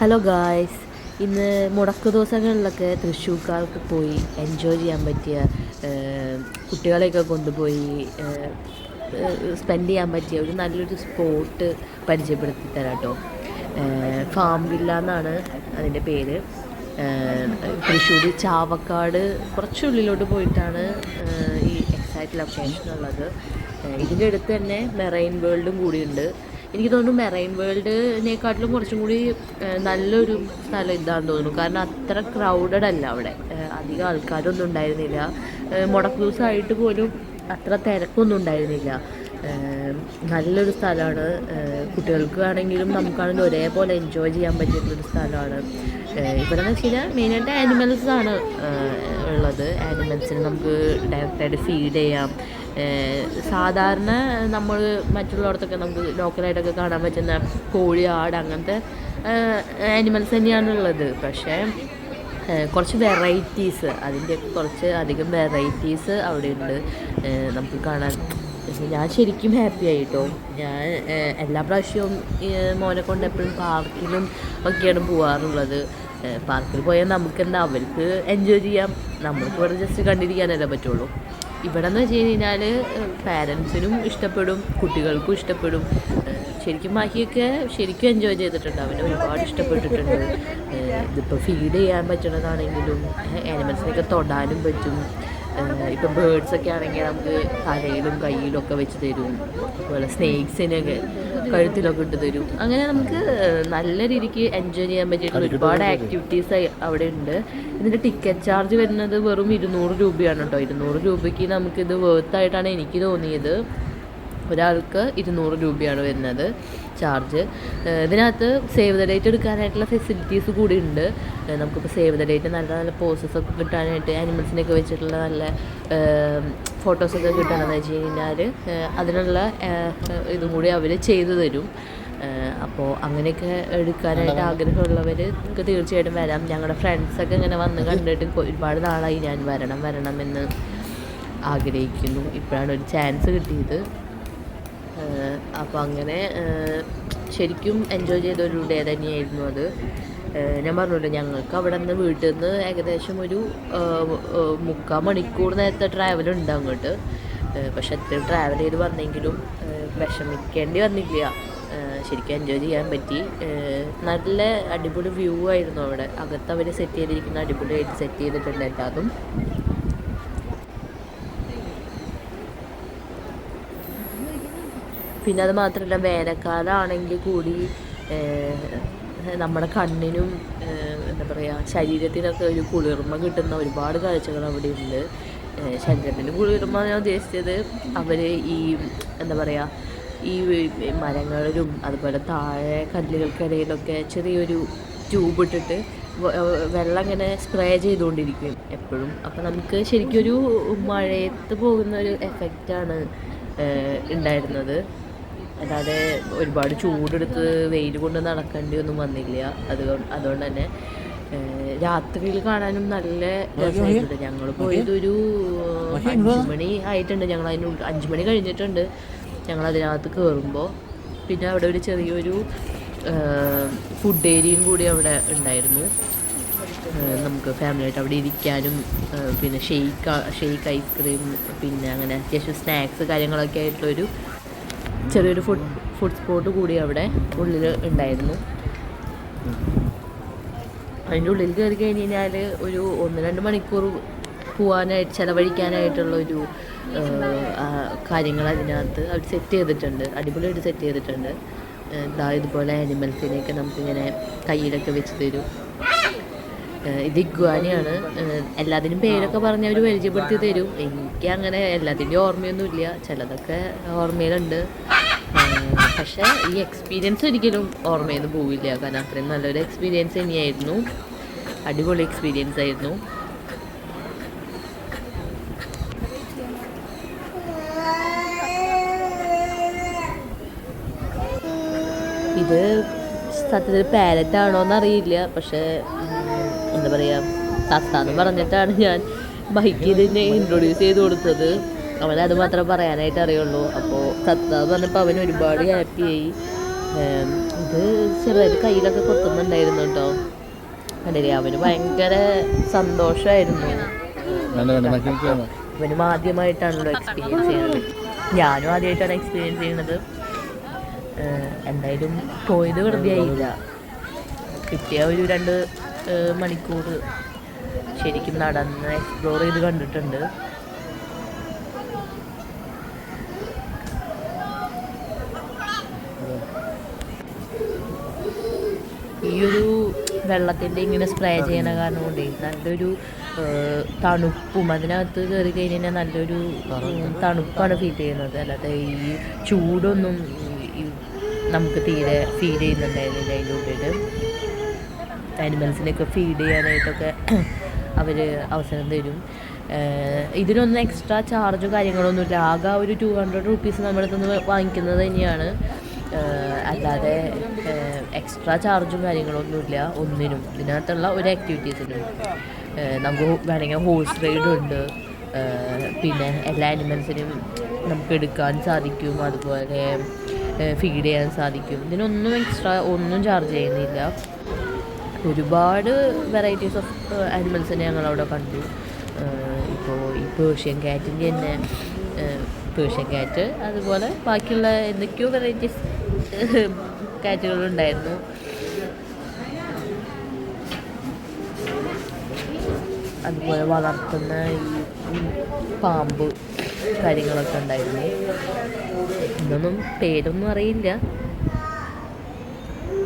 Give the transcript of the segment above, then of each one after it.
Hello guys ഇന്ന് മുടക്ക് ദിവസങ്ങളിലൊക്കെ തൃശ്ശൂർക്കാർക്ക് പോയി എൻജോയ് ചെയ്യാൻ പറ്റിയ കുട്ടികളെയൊക്കെ കൊണ്ടുപോയി സ്പെൻഡ് ചെയ്യാൻ പറ്റിയ ഒരു നല്ലൊരു സ്പോട്ട് പരിചയപ്പെടുത്തി തരാം കേട്ടോ ഫാം വില്ല എന്നാണ് അതിന്റെ പേര്. തൃശ്ശൂർ ചാവക്കാട് കുറച്ചുള്ളിലോട്ട് പോയിട്ടാണ് ഈ എക്സാക്ട് ലൊക്കേഷൻ ഉള്ളത്. ഇതിന്റെ അടുത്ത് തന്നെ മെറൈൻ വേൾഡും കൂടിയുണ്ട്. എനിക്ക് തോന്നുന്നു മെറൈൻ വേൾഡിനെക്കാട്ടിലും കുറച്ചും കൂടി നല്ലൊരു സ്ഥലം ഇതാണെന്ന് തോന്നുന്നു. കാരണം അത്ര ക്രൗഡഡ് അല്ല അവിടെ. അധികം ആൾക്കാരൊന്നും ഉണ്ടായിരുന്നില്ല. മുടക്കൂസായിട്ട് മുടക്ക് പോലും അത്ര തിരക്കൊന്നും ഉണ്ടായിരുന്നില്ല. നല്ലൊരു സ്ഥലമാണ്. ഏഹ്, കുട്ടികൾക്ക് ആണെങ്കിലും നമുക്കാണെങ്കിലും ഒരേപോലെ എൻജോയ് ചെയ്യാൻ പറ്റിയിട്ടുള്ളൊരു സ്ഥലമാണ്. ഇവിടെ എന്ന് വെച്ച് കഴിഞ്ഞാൽ മെയിനായിട്ട് ആനിമൽസ് ആണ് ഏഹ്, ഉള്ളത്. ആനിമൽസിന് നമുക്ക് ഡയറക്റ്റായിട്ട് ഫീഡ് ചെയ്യാം. സാധാരണ നമ്മൾ മറ്റുള്ളവർക്കൊക്കെ നമുക്ക് ലോക്കലായിട്ടൊക്കെ കാണാൻ പറ്റുന്ന കോഴി ആട് അങ്ങനത്തെ ആനിമൽസ് തന്നെയാണ് ഉള്ളത്. പക്ഷേ കുറച്ച് വെറൈറ്റീസ് അതിന്റെ കുറച്ച് അധികം വെറൈറ്റീസ് അവിടെ ഉണ്ട്. നമുക്ക് കാണാൻ ഞാൻ ശരിക്കും ഹാപ്പി ആയിട്ടോ. ഞാൻ എല്ലാ പ്രാവശ്യവും മോനെ കൊണ്ട് എപ്പോഴും പാർക്കിലും ഒക്കെയാണ് പോകാറുള്ളത് പാർക്കിൽ പോയാൽ നമുക്കെന്താ അവർക്ക് എൻജോയ് ചെയ്യാം. നമ്മൾക്ക് ഇവിടെ ജസ്റ്റ് കണ്ടിരിക്കാനല്ലേ പറ്റുള്ളൂ. ഇവിടെ എന്ന് വെച്ച് കഴിഞ്ഞാൽ പാരൻസിനും ഇഷ്ടപ്പെടും കുട്ടികൾക്കും ഇഷ്ടപ്പെടും. ശരിക്കും മാഹിയൊക്കെ ശരിക്കും എൻജോയ് ചെയ്തിട്ടുണ്ട്. അവന് ഒരുപാട് ഇഷ്ടപ്പെട്ടിട്ടുണ്ട്. ഇതിപ്പോൾ ഫീഡ് ചെയ്യാൻ പറ്റണതാണെങ്കിലും ആനിമൽസിനൊക്കെ തൊടാനും പറ്റും. ഇപ്പം ബേർഡ്സ് ഒക്കെ ആണെങ്കിൽ നമുക്ക് തലയിലും കയ്യിലും ഒക്കെ വെച്ച് തരും. അതുപോലെ സ്നേക്സിനൊക്കെ കഴുത്തിലൊക്കെ ഇട്ട് തരും. അങ്ങനെ നമുക്ക് നല്ല രീതിക്ക് എൻജോയ് ചെയ്യാൻ പറ്റിയിട്ടുള്ള ഒരുപാട് ആക്ടിവിറ്റീസ് അവിടെ ഉണ്ട്. ഇതിന്റെ ടിക്കറ്റ് ചാർജ് വരുന്നത് വെറും ഇരുന്നൂറ് രൂപയാണ് കേട്ടോ. ഇരുന്നൂറ് രൂപയ്ക്ക് നമുക്കിത് വേർത്തായിട്ടാണ് എനിക്ക് തോന്നിയത്. ഒരാൾക്ക് ഇരുന്നൂറ് രൂപയാണ് വരുന്നത് ചാർജ്. ഇതിനകത്ത് സേവ് ദ ഡേറ്റ് എടുക്കാനായിട്ടുള്ള ഫെസിലിറ്റീസ് കൂടി ഉണ്ട്. നമുക്കിപ്പോൾ സേവ് ദ ഡേറ്റ് നല്ല നല്ല പോസസ് ഒക്കെ കിട്ടാനായിട്ട് ആനിമൽസിനെയൊക്കെ വെച്ചിട്ടുള്ള നല്ല ഫോട്ടോസൊക്കെ കിട്ടണമെന്ന് വെച്ച് കഴിഞ്ഞാൽ അതിനുള്ള ഇതും കൂടി അവർ ചെയ്തു തരും. അപ്പോൾ അങ്ങനെയൊക്കെ എടുക്കാനായിട്ട് ആഗ്രഹമുള്ളവർക്ക് തീർച്ചയായിട്ടും വരാം. ഞങ്ങളുടെ ഫ്രണ്ട്സൊക്കെ ഇങ്ങനെ വന്ന് കണ്ടിട്ട് ഒരുപാട് നാളായി ഞാൻ വരണം വരണമെന്ന് ആഗ്രഹിക്കുന്നു. ഇപ്പോഴാണ് ഒരു ചാൻസ് കിട്ടിയത്. അപ്പോൾ അങ്ങനെ ശരിക്കും എൻജോയ് ചെയ്ത ഒരു ഡേ തന്നെയായിരുന്നു അത്. ഞാൻ പറഞ്ഞല്ലോ ഞങ്ങൾക്ക് അവിടെ നിന്ന് വീട്ടിൽ നിന്ന് ഏകദേശം ഒരു മുക്കാൽ മണിക്കൂർ നേരത്തെ ട്രാവൽ ഉണ്ട് അങ്ങോട്ട്. പക്ഷെ എത്ര ട്രാവൽ ചെയ്ത് വന്നെങ്കിലും വിഷമിക്കേണ്ടി വന്നില്ല. ശരിക്കും എൻജോയ് ചെയ്യാൻ പറ്റി. നല്ല അടിപൊളി വ്യൂ ആയിരുന്നു അവിടെ. അകത്ത് അവർ സെറ്റ് ചെയ്തിരിക്കുന്ന അടിപൊളിയായിട്ട് സെറ്റ് ചെയ്തിട്ടുണ്ട് എല്ലാതും. പിന്നെ അത് മാത്രമല്ല വേനൽക്കാലമാണെങ്കിൽ കൂടി നമ്മുടെ കണ്ണിനും എന്താ പറയുക ശരീരത്തിനൊക്കെ ഒരു കുളിർമ കിട്ടുന്ന ഒരുപാട് കാഴ്ചകൾ അവിടെ ഉണ്ട് ഏഹ്, ശരീരത്തിന് കുളിർമ ഞാൻ ഉദ്ദേശിച്ചത് അവർ ഈ എന്താ പറയുക ഈ മരങ്ങളിലും അതുപോലെ താഴെ കല്ലുകൾക്കിടയിലൊക്കെ ചെറിയൊരു ട്യൂബ് ഇട്ടിട്ട് വെള്ളം ഇങ്ങനെ സ്പ്രേ ചെയ്തുകൊണ്ടിരിക്കും എപ്പോഴും. അപ്പം നമുക്ക് ശരിക്കൊരു മഴയത്ത് പോകുന്ന ഒരു എഫക്റ്റാണ് ഉണ്ടായിരുന്നത്. അല്ലാതെ ഒരുപാട് ചൂടെടുത്ത് വെയിൽ കൊണ്ട് നടക്കേണ്ടി ഒന്നും വന്നില്ല. അതുകൊണ്ട് അതുകൊണ്ട് തന്നെ രാത്രിയിൽ കാണാനും നല്ല രസമായിട്ടുണ്ട് ഞങ്ങൾ പോയതൊരു ഒരു അഞ്ച് മണി ആയിട്ടുണ്ട്. ഞങ്ങൾ അതിന് അഞ്ച് മണി കഴിഞ്ഞിട്ടുണ്ട്. ഞങ്ങൾ അതിനകത്ത് കയറുമ്പോൾ പിന്നെ അവിടെ ഒരു ചെറിയൊരു ഫുഡ് ഏരിയയും കൂടി അവിടെ ഉണ്ടായിരുന്നു. നമുക്ക് ഫാമിലിയായിട്ട് അവിടെ ഇരിക്കാനും പിന്നെ ഷെയ്ക്ക് ഷെയ്ക്ക് ഐസ്ക്രീം പിന്നെ അങ്ങനെ അത്യാവശ്യം സ്നാക്സ് കാര്യങ്ങളൊക്കെ ആയിട്ടുള്ളൊരു ചെറിയൊരു ഫുഡ് ഫുഡ് സ്പോട്ട് കൂടി അവിടെ ഉള്ളിൽ ഉണ്ടായിരുന്നു. അതിന്റെ ഉള്ളിൽ കയറി കഴിഞ്ഞ് കഴിഞ്ഞാൽ ഒരു ഒന്ന് രണ്ട് മണിക്കൂർ പോവാനായിട്ട് ചിലവഴിക്കാനായിട്ടുള്ള ഒരു കാര്യങ്ങൾ അതിനകത്ത് അവർ സെറ്റ് ചെയ്തിട്ടുണ്ട്. അടിപൊളിയായിട്ട് സെറ്റ് ചെയ്തിട്ടുണ്ട്. എന്താ ഇതുപോലെ ആനിമൽസിനെയൊക്കെ നമുക്കിങ്ങനെ കയ്യിലൊക്കെ വെച്ച് തരും. ഇത് ഇഗ്വാനിയാണ്. എല്ലാത്തിനും പേരൊക്കെ പറഞ്ഞ് അവർ പരിചയപ്പെടുത്തി തരും. എനിക്ക് അങ്ങനെ എല്ലാത്തിന്റെയും ഓർമ്മയൊന്നുമില്ല. ചിലതൊക്കെ ഓർമ്മയിലുണ്ട്. പക്ഷെ ഈ എക്സ്പീരിയൻസ് ഒരിക്കലും ഓർമ്മയിൽ നിന്ന് പോവില്ല. കാരണം അത്രയും നല്ലൊരു എക്സ്പീരിയൻസ് തന്നെയായിരുന്നു. അടിപൊളി എക്സ്പീരിയൻസ് ആയിരുന്നു. ഇത് സത്യത്തിൽ പാരറ്റ് ആണോന്ന് അറിയില്ല പക്ഷേ എന്താ പറയുക തത്താന്ന് പറഞ്ഞിട്ടാണ് ഞാൻ ബൈക്ക് ഇതിനെ ഇൻട്രൊഡ്യൂസ് ചെയ്ത് കൊടുത്തത്. അവനത് മാത്രമേ പറയാനായിട്ട് അറിയുള്ളൂ. അപ്പോൾ തത്ത എന്ന് പറഞ്ഞപ്പോൾ അവൻ ഒരുപാട് ഹാപ്പിയായി ഇത് ചെറുതായിട്ട് കയ്യിലൊക്കെ കൊത്തുന്നുണ്ടായിരുന്നു കേട്ടോ കണ്ടില്ലേ അവന് ഭയങ്കര സന്തോഷമായിരുന്നു അവനും ആദ്യമായിട്ടാണല്ലോ എക്സ്പീരിയൻസ് ചെയ്യുന്നത്. ഞാനും ആദ്യമായിട്ടാണ് എക്സ്പീരിയൻസ് ചെയ്യുന്നത്. എന്തായാലും പോയത് വെറുതെ ആയില്ല. കിട്ടിയ ഒരു രണ്ട് മണിക്കൂർ ശരിക്കും നടന്ന് എക്സ്പ്ലോർ ചെയ്ത് കണ്ടിട്ടുണ്ട്. ഈ ഒരു വെള്ളത്തിന്റെ ഇങ്ങനെ സ്പ്രേ ചെയ്യണ കാരണം കൊണ്ടേ നല്ലൊരു തണുപ്പും അതിനകത്ത് കയറി കഴിഞ്ഞാൽ നല്ലൊരു തണുപ്പാണ് ഫീൽ ചെയ്യുന്നത്. അല്ലാതെ ഈ ചൂടൊന്നും നമുക്ക് തീരെ ഫീൽ ചെയ്യുന്നുണ്ടായിരുന്നില്ല അതിന്റെ ഉള്ളിൽ ആനിമൽസിനെയൊക്കെ ഫീഡ് ചെയ്യാനായിട്ടൊക്കെ അവർ അവസരം തരും. ഇതിനൊന്നും എക്സ്ട്രാ ചാർജോ കാര്യങ്ങളൊന്നുമില്ല ആകെ ഒരു ടു ഹൺഡ്രഡ് റുപ്പീസ് നമ്മുടെ നിന്ന് വാങ്ങിക്കുന്നത് തന്നെയാണ്. അല്ലാതെ എക്സ്ട്രാ ചാർജും കാര്യങ്ങളൊന്നുമില്ല ഒന്നിനും. ഇതിനകത്തുള്ള ഒരു ആക്ടിവിറ്റീസിനും നമുക്ക് വേണമെങ്കിൽ ഹോഴ്സ് റൈഡുണ്ട് പിന്നെ എല്ലാ ആനിമൽസിനും നമുക്ക് എടുക്കാൻ സാധിക്കും. അതുപോലെ ഫീഡ് ചെയ്യാൻ സാധിക്കും. ഇതിനൊന്നും എക്സ്ട്രാ ഒന്നും ചാർജ് ചെയ്യുന്നില്ല. ഒരുപാട് വെറൈറ്റീസ് ഓഫ് ആനിമൽസിനെ ഞങ്ങൾ അവിടെ കണ്ടു. ഇപ്പോൾ ഈ പേർഷ്യൻ ക്യാറ്റിന്റെ തന്നെ പേർഷ്യൻ കാറ്റ് അതുപോലെ ബാക്കിയുള്ള എന്തൊക്കെയോ വെറൈറ്റീസ് ക്യാറ്റുകളുണ്ടായിരുന്നു അതുപോലെ വളർത്തുന്ന ഈ പാമ്പ് കാര്യങ്ങളൊക്കെ ഉണ്ടായിരുന്നു. ഇതൊന്നും പേരൊന്നും അറിയില്ല.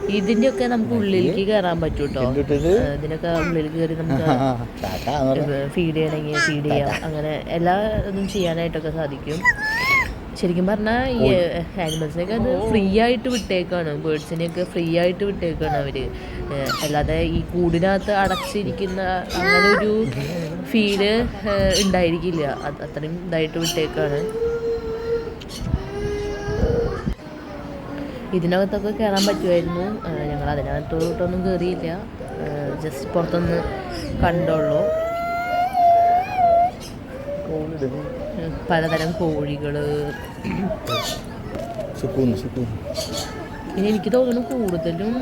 ഇതിന്റെയൊക്കെ നമുക്ക് ഉള്ളിലേക്ക് കയറാൻ പറ്റൂട്ടോ. കേട്ടോ? ഇതിനൊക്കെ ഉള്ളിൽ കയറി നമുക്ക്. ഫീഡ് ചെയ്യണമെങ്കിൽ ഫീഡ് ചെയ്യാം. അങ്ങനെ എല്ലാ ഇതും ചെയ്യാനായിട്ടൊക്കെ സാധിക്കും. ശരിക്കും പറഞ്ഞാൽ ഈ ആനിമൽസിനെയൊക്കെ അത് ഫ്രീ ആയിട്ട് വിട്ടേക്കാണ്. ബേഡ്സിനെയൊക്കെ ഫ്രീ ആയിട്ട് വിട്ടേക്കാണ് അവർ അല്ലാതെ ഈ കൂടിനകത്ത് അടച്ചിരിക്കുന്ന അങ്ങനെ ഒരു ഫീൽ ഉണ്ടായിരിക്കില്ല. അത് അത്രയും ഇതായിട്ട് വിട്ടേക്കാണ്. ഇതിനകത്തൊക്കെ കയറാൻ പറ്റുമായിരുന്നു. ഞങ്ങൾ അതിനകത്തോട്ടൊന്നും കയറിയില്ല ജസ്റ്റ് പുറത്തൊന്ന് കണ്ടുള്ളൂ. പലതരം കോഴികൾ സുക്കൂന്ന് പിന്നെ എനിക്ക് തോന്നുന്നു കൂടുതലും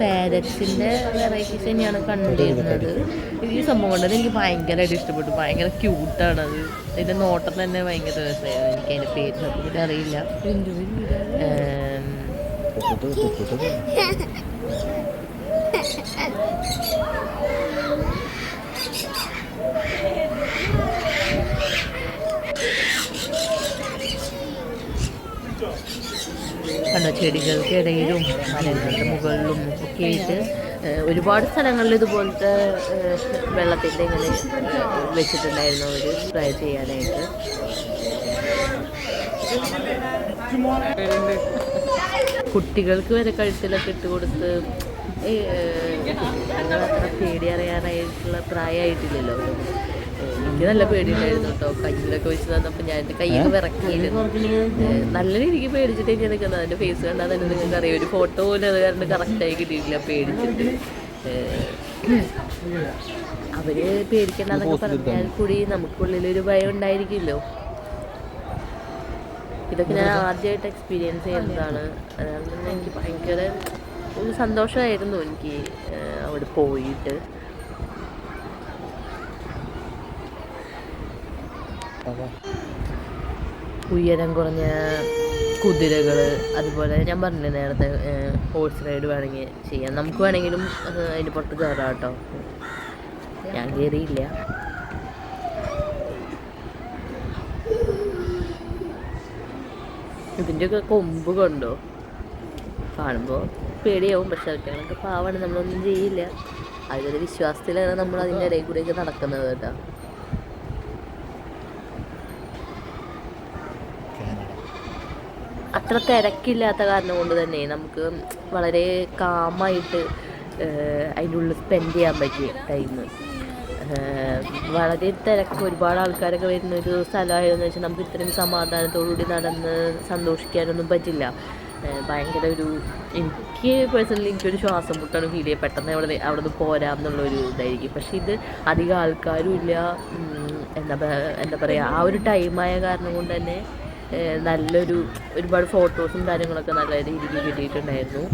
പാരറ്റ്സിന്റെ വെറൈറ്റീസ് തന്നെയാണ് കണ്ടിരുന്നത്. ഈ സംഭവം കണ്ടത് എനിക്ക് ഭയങ്കരമായിട്ട് ഇഷ്ടപ്പെട്ടു. ഭയങ്കര ക്യൂട്ടാണ് അത് അതിന്റെ നോട്ടം തന്നെ ഭയങ്കര രസമായിരുന്നു. എനിക്ക് അതിന്റെ പേര് അറിയില്ല. ഏം, ചെടികൾക്ക് ഇടയിലും മലകളുടെ മുകളിലും ഒക്കെ ആയിട്ട് ഒരുപാട് സ്ഥലങ്ങളിൽ ഇതുപോലത്തെ വെള്ളത്തിന്റെ ഇങ്ങനെ വെച്ചിട്ടുണ്ടായിരുന്നു അവർ ട്രൈ ചെയ്യാനായിട്ട്. കുട്ടികൾക്ക് വരെ കഴുത്തിലൊക്കെ ഇട്ട് കൊടുത്ത് അത്ര പേടി അറിയാനായിട്ടുള്ള പ്രായമായിട്ടില്ലല്ലോ എനിക്ക് നല്ല പേടിയുണ്ടായിരുന്നു കേട്ടോ. കയ്യിലൊക്കെ വെച്ച് തന്നപ്പോൾ ഞാൻ എന്റെ കൈയൊക്കെ വിറക്കിയിരുന്നു. നല്ല രീതിക്ക് പേടിച്ചിട്ട് ഞാൻ നിൽക്കുന്നത്. അതിന്റെ ഫേസ് കണ്ടാൽ തന്നെ നിങ്ങൾക്ക് അറിയാം ഒരു ഫോട്ടോ പോലും അത് കാരണം കറക്റ്റായി കിട്ടിയിട്ടില്ല പേടിച്ചിട്ട്. അവർ പേടിക്കണ്ടെന്നൊക്കെ പറഞ്ഞാൽ കൂടി നമുക്കുള്ളിലൊരു ഭയം ഉണ്ടായിരിക്കുമല്ലോ. ഇതൊക്കെ ഞാൻ ആദ്യമായിട്ട് എക്സ്പീരിയൻസ് ചെയ്യുന്നതാണ് അതുകൊണ്ട് തന്നെ എനിക്ക് ഭയങ്കര ഒരു സന്തോഷമായിരുന്നു എനിക്ക് അവിടെ പോയിട്ട്. ഉയരം കുറഞ്ഞ കുതിരകൾ അതുപോലെ ഞാൻ പറഞ്ഞില്ലേ നേരത്തെ ഹോഴ്സ് റൈഡ് വേണമെങ്കിൽ ചെയ്യാം. നമുക്ക് വേണമെങ്കിലും അതിന്റെ പുറത്ത് കയറാം കേട്ടോ. ഞാൻ കയറിയില്ല ഇതിന്റെയൊക്കെ കൊമ്പ് കണ്ടോ? കാണുമ്പോൾ പേടിയാവും പക്ഷെ അതൊക്കെ പാവാണ് നമ്മളൊന്നും ചെയ്യില്ല. അതിലൊരു വിശ്വാസത്തിലാണ് നമ്മൾ അതിന്റെ ഇടയിൽ കൂടെയൊക്കെ നടക്കുന്നത് കേട്ടോ. അത്ര തിരക്കില്ലാത്ത കാരണം കൊണ്ട് തന്നെ നമുക്ക് വളരെ കാമായിട്ട് അതിന്റെ ഉള്ളിൽ സ്പെൻഡ് ചെയ്യാൻ പറ്റിയ ടൈം വളരെ തിരക്ക് ഒരുപാട് ആൾക്കാരൊക്കെ വരുന്ന ഒരു സ്ഥലമായതെന്ന് വെച്ചാൽ നമുക്ക് ഇത്രയും സമാധാനത്തോടുകൂടി നടന്ന് സന്തോഷിക്കാനൊന്നും പറ്റില്ല. ഭയങ്കര ഒരു എനിക്ക് പേഴ്സണലി എനിക്കൊരു ശ്വാസം മുട്ടാണ് ഫീൽ ചെയ്യുക. പെട്ടെന്ന് അവിടെ അവിടെ നിന്ന് പോരാം എന്നുള്ളൊരു ഇതായിരിക്കും. പക്ഷേ ഇത് അധികം ആൾക്കാരും ഇല്ല. എന്താ എന്താ പറയുക ആ ഒരു ടൈമായ കാരണം കൊണ്ട് തന്നെ നല്ലൊരു ഒരുപാട് ഫോട്ടോസും കാര്യങ്ങളൊക്കെ നല്ല രീതിക്ക് കിട്ടിയിട്ടുണ്ടായിരുന്നു.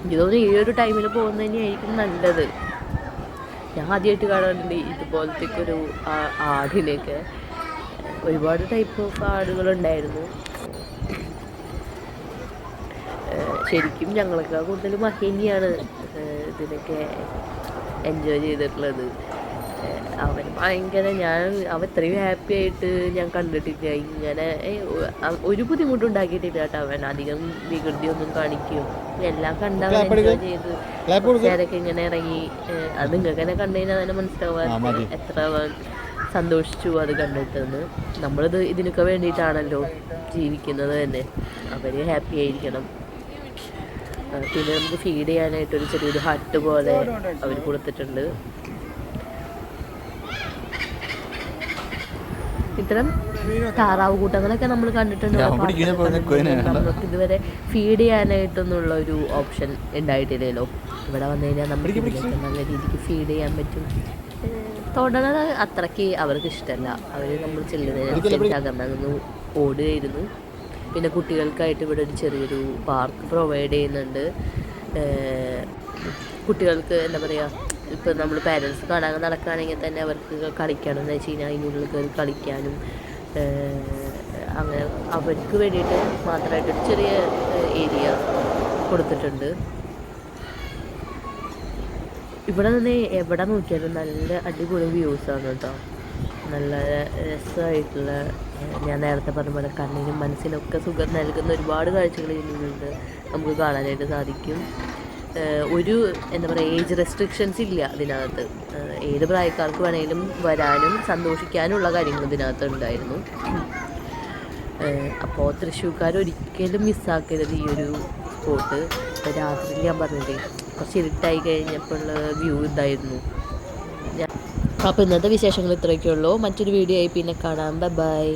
എനിക്ക് തോന്നുന്നു ഈ ഒരു ടൈമിൽ പോകുന്നതന്നെയായിരിക്കും നല്ലത്. ഞാൻ ആദ്യമായിട്ട് കാണാറുണ്ട് ഇതുപോലത്തെ ഒരു ആടിനെയൊക്കെ. ഒരുപാട് ടൈപ്പ് ഓഫ് ആടുകളുണ്ടായിരുന്നു. ശരിക്കും ഞങ്ങളൊക്കെ കൂടുതൽ മഹിനിയാണ് ഇതിനൊക്കെ എൻജോയ് ചെയ്തിട്ടുള്ളത്. അവൻ ഭയങ്കര ഞാൻ അവൻ ഇത്രയും ഹാപ്പി ആയിട്ട് ഞാൻ കണ്ടിട്ടില്ല. ഇങ്ങനെ ഒരു ബുദ്ധിമുട്ടുണ്ടാക്കിയിട്ടില്ല കേട്ടോ അവൻ. അധികം വികൃതിയൊന്നും കാണിക്കും എല്ലാം കണ്ട അവൻ Clap എടുക്ക്. എൻജോയ് ചെയ്ത് ഇങ്ങനെ ഇറങ്ങി അത് നിങ്ങൾക്ക് തന്നെ കണ്ടു കഴിഞ്ഞാൽ തന്നെ മനസ്സിലാവാൻ എത്ര അവൻ സന്തോഷിച്ചു അത് കണ്ടിട്ടെന്ന്. നമ്മളിത് ഇതിനൊക്കെ വേണ്ടിയിട്ടാണല്ലോ ജീവിക്കുന്നത് തന്നെ. അവർ ഹാപ്പി ആയിരിക്കണം. പിന്നെ നമുക്ക് ഫീഡ് ചെയ്യാനായിട്ട് ഒരു ചെറിയൊരു ഹട്ട് പോലെ അവർ കൊടുത്തിട്ടുണ്ട്. ഇത്തരം താറാവ് കൂട്ടങ്ങളൊക്കെ നമ്മൾ കണ്ടിട്ടുണ്ട്? നമുക്ക് ഇതുവരെ ഫീഡ് ചെയ്യാനായിട്ടൊന്നുള്ള ഒരു ഓപ്ഷൻ ഉണ്ടായിട്ടില്ലല്ലോ. ഇവിടെ വന്നു കഴിഞ്ഞാൽ നമുക്ക് നല്ല രീതിക്ക് ഫീഡ് ചെയ്യാൻ പറ്റും. തൊടണത് അത്രയ്ക്ക് അവർക്ക് ഇഷ്ടമല്ല അവർ നമ്മൾ ചെല്ലുന്നതിനനുസരിച്ച് അകന്നകന്ന് ഓടുകയായിരുന്നു. പിന്നെ കുട്ടികൾക്കായിട്ട് ഇവിടെ ഒരു ചെറിയൊരു പാർക്ക് പ്രൊവൈഡ് ചെയ്യുന്നുണ്ട്. കുട്ടികൾക്ക് എന്താ പറയുക ഇപ്പോൾ നമ്മൾ പാരൻസ് കാണാൻ നടക്കുകയാണെങ്കിൽ തന്നെ അവർക്ക് കളിക്കണം. എന്ന് വെച്ച് കഴിഞ്ഞാൽ അതിനുള്ളിൽ കയറി കളിക്കാനും അങ്ങനെ അവർക്ക് വേണ്ടിയിട്ട് മാത്രമായിട്ടൊരു ചെറിയ ഏരിയ കൊടുത്തിട്ടുണ്ട്. ഇവിടെ നിന്ന് എവിടെ നോക്കിയാലും നല്ല അടിപൊളി വ്യൂസാണ് കേട്ടോ നല്ല രസമായിട്ടുള്ള ഞാൻ നേരത്തെ പറഞ്ഞ പോലെ കണ്ണിനും മനസ്സിനൊക്കെ സുഖം നൽകുന്ന ഒരുപാട് കാഴ്ചകൾ ഇതിനുണ്ട് നമുക്ക് കാണാനായിട്ട് സാധിക്കും. ഒരു എന്താ പറയുക ഏജ് റെസ്ട്രിക്ഷൻസ് ഇല്ല ഇതിനകത്ത് ഏത് പ്രായക്കാർക്ക് വേണമെങ്കിലും വരാനും സന്തോഷിക്കാനുള്ള കാര്യങ്ങൾ ഇതിനകത്ത് ഉണ്ടായിരുന്നു. അപ്പോൾ തൃശ്ശൂർക്കാർ ഒരിക്കലും മിസ്സാക്കരുത് ഈ ഒരു സ്പോട്ട് രാത്രി ഞാൻ പറഞ്ഞില്ലേ കുറച്ച് ഇരുട്ടായി കഴിഞ്ഞപ്പോഴുള്ള വ്യൂ ഇതായിരുന്നു. അപ്പോൾ ഇന്നത്തെ വിശേഷങ്ങൾ ഇത്രയൊക്കെ ഉള്ളൂ. മറ്റൊരു വീഡിയോ ആയി പിന്നെ കാണാം. ബൈ